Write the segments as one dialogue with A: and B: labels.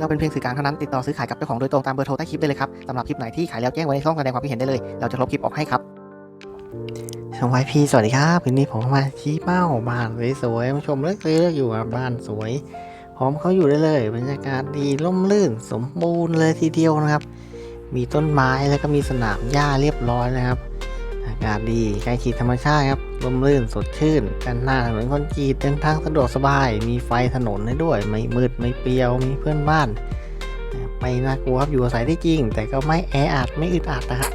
A: เราเป็นเพียงสื่อกลางเท่านั้นติดต่อซื้อขายกับเจ้าของโดยตรงตามเบอร์โทรใต้คลิปได้เลยครับสำหรับคลิปไหนที่ขายแล้วแจ้งไว้ในช่องแสดงความคิดเห็นได้เลย เราจะลบคลิปออกให้ครับสวัสดีสวัสดีครับวันนี้ผมมาชี้เป้าบ้านสวยๆมาชมเลือกซื้ออยู่บ้านสวยพร้อมเขาอยู่ได้เลยบรรยากาศดีร่มรื่นสมบูรณ์เลยทีเดียวนะครับ มีต้นไม้แล้วก็มีสนามหญ้าเรียบร้อยนะครับ อากาศดีใกล้ชิดธรรมชาติครับร่มรื่นสดชื่นด้านหน้าถนนคอนกรีตเดินทางสะดวกสบาย มีไฟถนนให้ด้วย ไม่มืดไม่เปรียวมีเพื่อนบ้าน ไม่น่ากลัวครับอยู่อาศัยได้จริง แต่ก็ไม่แออัดไม่อึดอัดนะครับ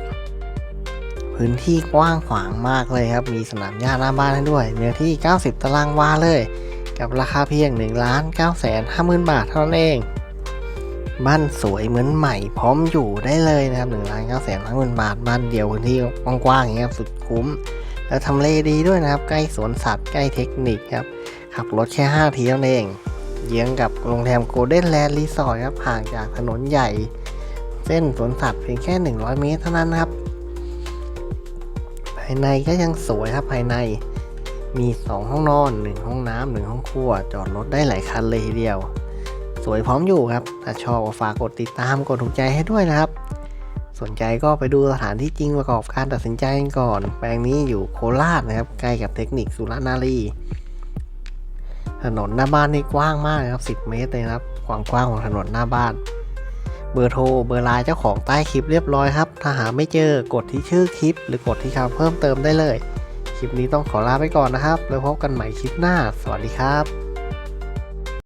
A: พื้นที่กว้างขวางมากเลยครับ มีสนามหญ้าหน้าบ้านให้ด้วย เนื้อที่ 90 ตารางวาเลย กับราคาเพียง1ล้าน9แสน5หมื่นบาทเท่านั้นเอง บ้านสวยเหมือนใหม่พร้อมอยู่ได้เลยนะครับ1ล้าน9แสน5หมื่นบาทบ้านเดียวพื้นที่กว้างๆอย่างเงี้ยครับสุดคุ้ม แล้วทำเลดีด้วยนะครับ ใกล้สวนสัตว์ใกล้เทคนิคครับขับรถแค่5ทีเท่านั้นเองเยื้องกับโรงแรมโกลเด้นแลนด์รีสอร์ทครับห่างจากถนนใหญ่ เส้นสวนสัตว์เพียงแค่ 100 เมตรเท่านั้นครับ ภายในก็ยังสวยครับภายในมี 2 ห้องนอน 1 ห้องน้ำหนึ่งห้องครัว จอดรถได้หลายคันเลยทีเดียว สวยพร้อมอยู่ครับ ถ้าชอบก็ฝากกดติดตามกดถูกใจให้ด้วยนะครับ สนใจก็ไปดูสถานที่จริงประกอบการตัดสินใจกันก่อน แปลงนี้อยู่โคราชนะครับ ใกล้กับเทคนิคสุรนารี ถนนหน้าบ้านนี่กว้างมากครับ 10 เมตรเลยครับ ความกว้างของถนนหน้าบ้าน เบอร์โทรเบอร์ไลน์เจ้าของใต้คลิปเรียบร้อยครับ ถ้าหาไม่เจอกดที่ชื่อคลิป หรือกดที่คำเพิ่มเติมได้เลย คลิปนี้ต้องขอลาไปก่อนนะครับ แล้วพบกันใหม่คลิปหน้า สวัสดีครับ